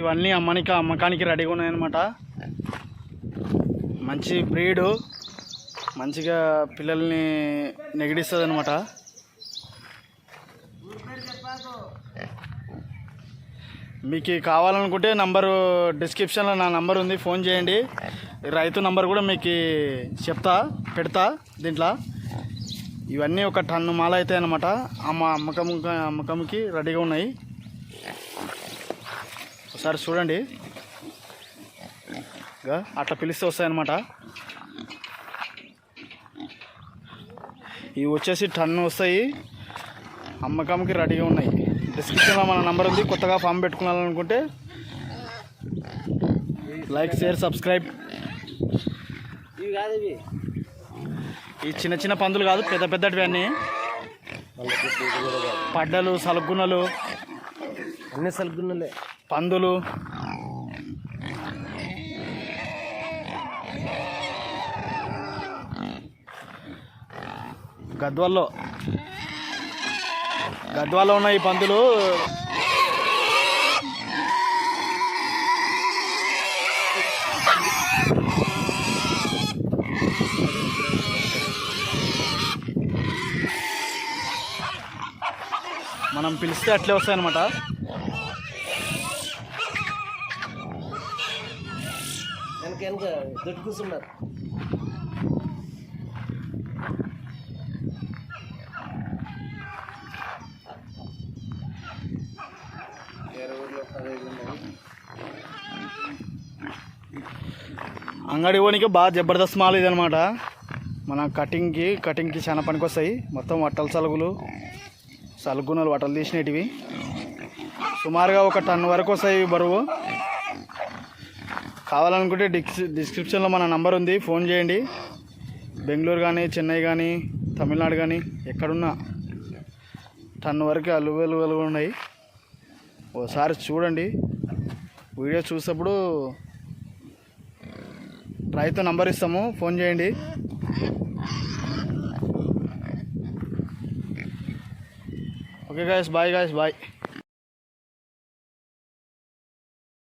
ఇవన్నీ అమ్మనికి అమ్మకానికి రెడీగా ఉన్నాయన్నమాట. మంచి బ్రీడు మంచిగా పిల్లల్ని నెగిడిస్తుంది అనమాట మీకు కావాలనుకుంటే నంబరు డిస్క్రిప్షన్లో నా నంబర్ ఉంది ఫోన్ చేయండి. రైతు నంబర్ కూడా మీకు చెప్తా పెడతా దీంట్లో. ఇవన్నీ ఒక టన్ను మాల అయితే అనమాట అమ్మ అమ్మకం అమ్మకంకి రెడీగా ఉన్నాయి. ఒకసారి చూడండి. ఇక అట్లా పిలిస్తే వస్తాయన్నమాట. ఇవి వచ్చేసి టన్ను వస్తాయి. అమ్మకంకి రెడీగా ఉన్నాయి. డిస్క్రిప్షన్లో మన నంబర్ ఉంది. కొత్తగా ఫామ్ పెట్టుకోవాలనుకుంటే లైక్ షేర్ సబ్స్క్రైబ్. ఇవి కాదు ఇవి. ఈ చిన్న చిన్న పందులు కాదు పెద్ద పెద్దటివి అన్నీ. పడ్డలు సలుగున్నలు అన్ని సలుగున్నలే పందులు. గద్వాల్లో. గద్వాల్లో ఉన్న ఈ పందులు. మనం పిలిస్తే అట్లే వస్తాయన్నమాట. వెనక వెనక దొడ్డు కూర్చున్నారు. అంగడి పోనీకి బాగా జబర్దస్త్ మాల్ ఇది మన కటింగ్కి కటింగ్కి చాలా పనికి వస్తాయి మొత్తం వట్టల సలుగులు సలుగునలు వట్టలు తీసినటివి సుమారుగా ఒక టన్ వరకు వస్తాయి బరువు. కావాలనుకుంటే డిస్ డిస్క్రిప్షన్లో మన నంబర్ ఉంది. ఫోన్ చేయండి. బెంగళూరు కానీ చెన్నై కానీ తమిళనాడు కానీ ఎక్కడున్నా టన్ వరకు అలువలువలు ఉన్నాయి. ఓసారి చూడండి. వీడియో చూసినప్పుడు రైతు నంబర్ ఇస్తాము. ఫోన్ చేయండి. Okay guys bye guys bye.